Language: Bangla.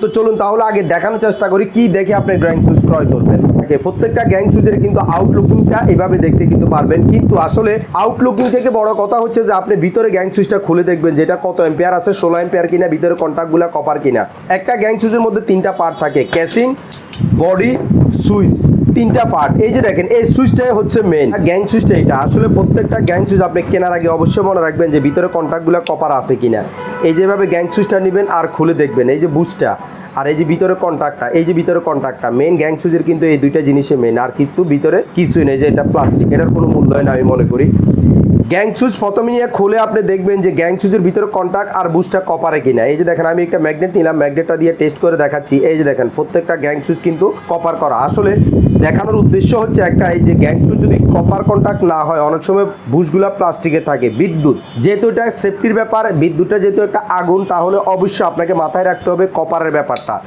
তো চলুন তাহলে আগে দেখানোর চেষ্টা করি, কি দেখে আপনি গ্যাং সুইচ ক্রয় করবেন। প্রত্যেকটা গ্যাং সুইচের কিন্তু আউটলুকিংটা এভাবে দেখতে কিন্তু পারবেন। কিন্তু আসলে আউটলুকিং থেকে বড় কথা হচ্ছে যে আপনি ভিতরে গ্যাং সুইচটা খুলে দেখবেন, যেটা কত এম্পেয়ার আছে, ষোলো এম্পেয়ার কিনা, ভিতরে কন্ট্যাক্টগুলো কপার কিনা। একটা গ্যাং সুইচের মধ্যে তিনটা পার্ট থাকে ক্যাসিং বডি সুইচ তিনটা পার্ট এই যে দেখেন, এই সুইচটাই হচ্ছে মেন গ্যাং সুইচটা এটা আসলে প্রত্যেকটা গ্যাং সুইচ আপনি কেনার আগে অবশ্যই মনে রাখবেন যে ভিতরে কন্ট্যাক্টগুলো কপার আছে কিনা। এই যেভাবে গ্যাং সুইচটা নেবেন আর খুলে দেখবেন, এই যে বুস্টটা আর এই যে ভিতরে কন্ট্যাক্টটা এই যে ভিতরে কন্ট্রাক্টটা মেন গ্যাং কিন্তু এই দুইটা জিনিসে মেন আর কিন্তু ভিতরে কিছুই নেই যে এটা প্লাস্টিক এটার কোনো মূল্য না আমি মনে করি। গ্যাং সুইচ প্রথমে নিয়ে খুলে আপনি দেখবেন যে গ্যাং সুইচের ভিতরে কন্ট্যাক্ট আর বুস্টটা কপারে কিনা। এই যে দেখেন, আমি একটা ম্যাগনেট নিলাম ম্যাগনেটটা দিয়ে টেস্ট করে দেখাচ্ছি। এই যে দেখেন, প্রত্যেকটা গ্যাং সুইচ কিন্তু কপার করা। আসলে দেখানোর উদ্দেশ্য হচ্ছে একটা, এই যে গ্যাং যদি কপার কন্ট্যাক্ট না হয়, অনেক সময় বুশগুলা প্লাস্টিকে থাকে। বিদ্যুৎ, যেহেতু এটা সেফটির ব্যাপার, বিদ্যুৎটা যেহেতু একটা আগুন, তাহলে অবশ্যই আপনাকে মাথায় রাখতে হবে কপারের ব্যাপারটা। した。